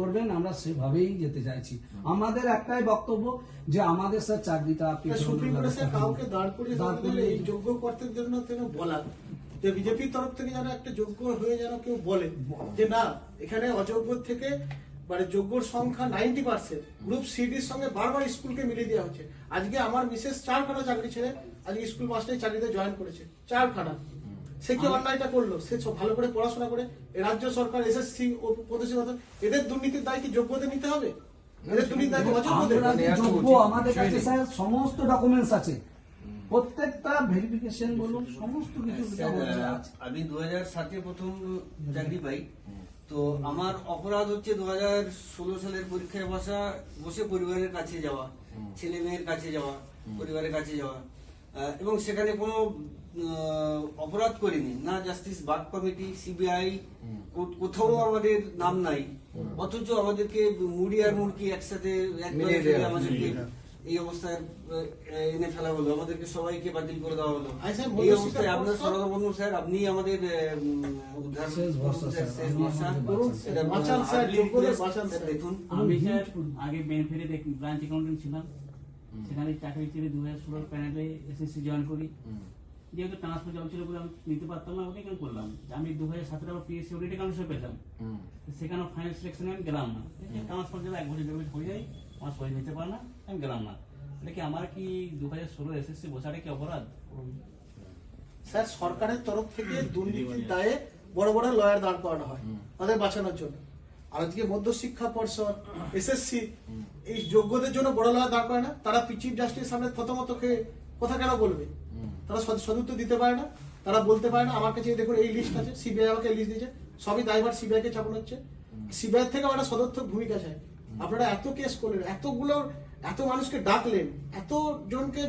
করবেন আমরা সেভাবেই যেতে চাইছি। আমাদের একটাই বক্তব্য যে আমাদের স্যার চাকরিটা আপনি সুপ্রিম কোর্টে স্যার কাউকে দাঁড় করিয়ে দাঁড় করিয়ে- এই যোগ্য কর্তের জন্য বলা? যে বিজেপির তরফ থেকে যেন একটা যোগ্য হয়ে যেন কেউ বলে যে না এখানে অযোগ্য থেকে মানে যোগ্যর সংখ্যা নাইনটি পার্সেন্ট গ্রুপ সিডির সঙ্গে বারবার স্কুলকে মিলিয়ে দেওয়া হচ্ছে। আজকে আমার মিসেস চার চারখানা চাকরি ছেড়ে আজকে স্কুল মাস্টারি চাকরিতে জয়েন করেছে চারখানা। সে কি অন্যায়টা করল? সে ভালো করে পড়াশোনা করে রাজ্য সরকার এসএসসি ও প্রদেশের এদের দুর্নীতির দায় কি যোগ্যদের নিতে হবে? আমাদের কাছে স্যার সমস্ত ডকুমেন্টস আছে। প্রত্যেকটা ভেরিফিকেশন বলুন সমস্ত কিছু আছে। আমি দু হাজার সাতে প্রথম চাকরি পাই। তো আমার অপরাধ হচ্ছে দু হাজার ষোলো সালের পরীক্ষায় বসা বসে পরিবারের কাছে যাওয়া ছেলে মেয়ের কাছে যাওয়া পরিবারের কাছে যাওয়া। এবং সেখানে কোনো অপরাধ করিনি। না জাস্টিস বাগ কমিটি সিবিআই কোথাও আমাদের নাম নাই। অথচ আমাদেরকে মুড়ি আর মুড়কি একসাথে আমাদেরকে এই অবস্থায় এনে ফেলা হলো। আমাদেরকে সবাইকে বাতিল করে দেওয়া হলো। আচ্ছা, এই অবস্থায় আপনার বন্ধু স্যার আপনি আমাদের। দেখুন। আমি স্যার আগে বেনিফিটে ব্রাঞ্চ অ্যাকাউন্টেন্ট ছিলাম? সেখানে চাকরি ছেড়ে দু হাজার ষোলোর প্যানেলে এসএসসি জয়েন করি। যেহেতু ট্রান্সফার জব ছিল বলে আমি নিতে পারতাম না ওটাই কেন করলাম? আমি দু হাজার সতেরো আবার পিএসসি অডিট কাউন্সিল পেতাম। সেখানে ফাইনাল সিলেকশনে আমি গেলাম না। ট্রান্সফার জব এক বছর ডেবিট হয়ে যায় আমার শরীর নিতে পারে না আমি গেলাম না। এটা কি আমার কি দু হাজার ষোলো এসএসসি বসাটা কি অপরাধ? স্যার সরকারের তরফ থেকে দুর্নীতির দায়ে বড় বড় লয়ার দাঁড় করানো হয় তাদের বাঁচানোর জন্য। আর আজকে মধ্যশিক্ষা পর্ষদ এসএসসি এই যোগ্যদের জন্য বড় লয়ার দাঁড় করে না। তারা চিফ জাস্টিস সামনে থতমত খেয়ে কথা কেন বলবে? তারা সদ- সদুত্তর দিতে পারে না, তারা বলতে পারে না, আমার কাছে দেখুন, এই লিস্ট আছে সিবিআই আমাকে লিস্ট দিয়েছে, সবই দায়ভার সিবিআই কে চাপানো হচ্ছে। সিবিআই থেকে একটা সদর্থক ভূমিকা চাই আপনারা এত কেস করলেন, এতগুলো, এত মানুষকে ডাকলেন, এত জনকে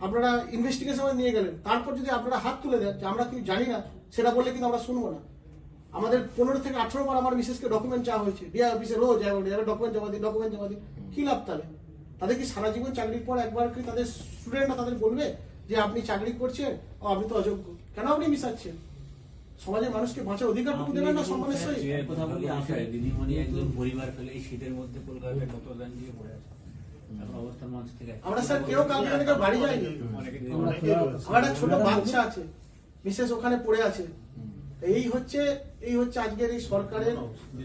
আপনারা ইনভেস্টিগেশন নিয়ে গেলেন, তারপর যদি আপনারা হাত তুলে দেন যে আমরা কিছু জানি না, সেটা বললে কিন্তু আমরা শুনব না। আমাদের পনেরো থেকে আঠারো বার আমার মিসেসকে ডকুমেন্ট চাওয়া হয়েছে। ডিআই অফিসে রোজ ডকুমেন্ট জমা দিই ডকুমেন্ট জমা দিই কি লাভ তাহলে? তাদের কি সারা জীবন চাকরির পর একবার কি তাদের স্টুডেন্টরা তাদের বলবে যে আপনি চাকরি করছেন ও আপনি তো অযোগ্য? কেন আপনি মিশাচ্ছেন? সমাজের মানুষকে বাঁচার অধিকারটুকু দেবেন না সম্মানের সহিত। কথা বলি আসলে দিদিমণি একজন পরিবার ফেলে এই শীতের মধ্যে কলকাতায় কত দান দিয়ে পড়ে আছে? আমরা স্যার কেউ এখানে বাড়ি যায়নি আমার একটা ছোট বাচ্চা আছে মিসেস ওখানে পড়ে আছে। এই হচ্ছে এই হচ্ছে আজকের এই সরকারের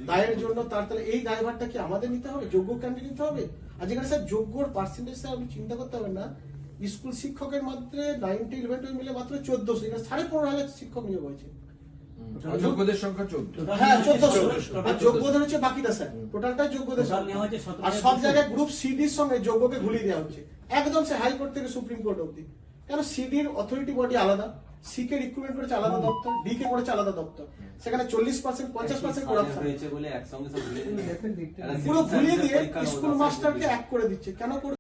দায়ের জন্য তার তাহলে এই দায়ভারটা কি আমাদের নিতে হবে? যোগ্য ক্যান্ডিডেট নিতে হবে? আজ এখানে স্যার যোগ্যর পার্সেন্টেজ স্যার আপনি চিন্তা করতে হবে না। স্কুল শিক্ষকের মাত্র নাইনটি ইলেভেন টুয়েলভ মিলে মাত্র চোদ্দশো এখানে সাড়ে পনেরো হাজার শিক্ষক নিয়োগ হয়েছে। যোগ্যদের সংখ্যা চোদ্দ। হ্যাঁ চোদ্দশো। আর যোগ্যদের হচ্ছে বাকিটা স্যার। টোটালটাই যোগ্যদের Total নেওয়া হচ্ছে সংখ্যা। 17 আর সব জায়গায় গ্রুপ সিডির সঙ্গে যোগ্যকে ঘুরিয়ে দেওয়া হচ্ছে। একদম সে হাইকোর্ট থেকে সুপ্রিম কোর্ট অব্দি কেন সিডির অথরিটি বডি আলাদা? সি কে রিক্রুটমেন্ট করেছে আলাদা দপ্তর ডি কে করেছে আলাদা দপ্তর। সেখানে চল্লিশ পার্সেন্ট পঞ্চাশ পার্সেন্ট করাপশন হয়েছে বলে একসঙ্গে পুরো ভুলিয়ে দিয়ে স্কুল মাস্টারকে এক করে দিচ্ছে। কেন করে